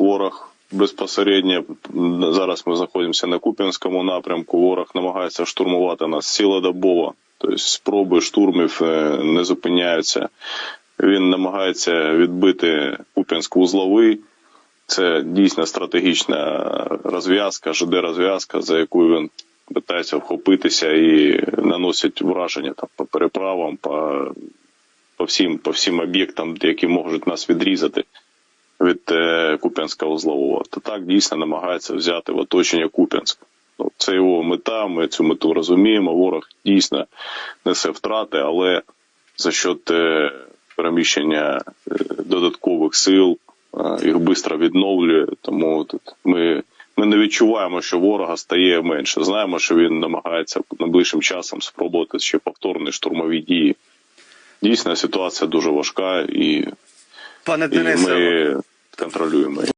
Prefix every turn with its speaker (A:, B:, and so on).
A: ворог безпосередньо зараз ми знаходимося на Куп'янському напрямку. Ворог намагається штурмувати нас цілодобово. Тобто спроби штурмів е, не зупиняються. Він намагається відбити Куп'янськ-Узловий. Це дійсно стратегічна розв'язка, ЖД розв'язка, за якою він питається вхопитися і наносить враження там по переправам, по, по всім по всім об'єктам, які можуть нас відрізати від е, Куп'янського узлового. То так дійсно намагається взяти в оточення Куп'янськ. Ну, це його мета. Ми цю мету розуміємо. Ворог дійсно несе втрати, але за счет е, переміщення е, додаткових сил е, їх швидко відновлює. Тому тут ми, ми не відчуваємо, що ворога стає менше. Знаємо, що він намагається найближчим часом спробувати ще повторні штурмові дії. Дійсно, ситуація дуже важка, і,
B: Пане
A: і
B: Денисе,
A: ми контролюємо.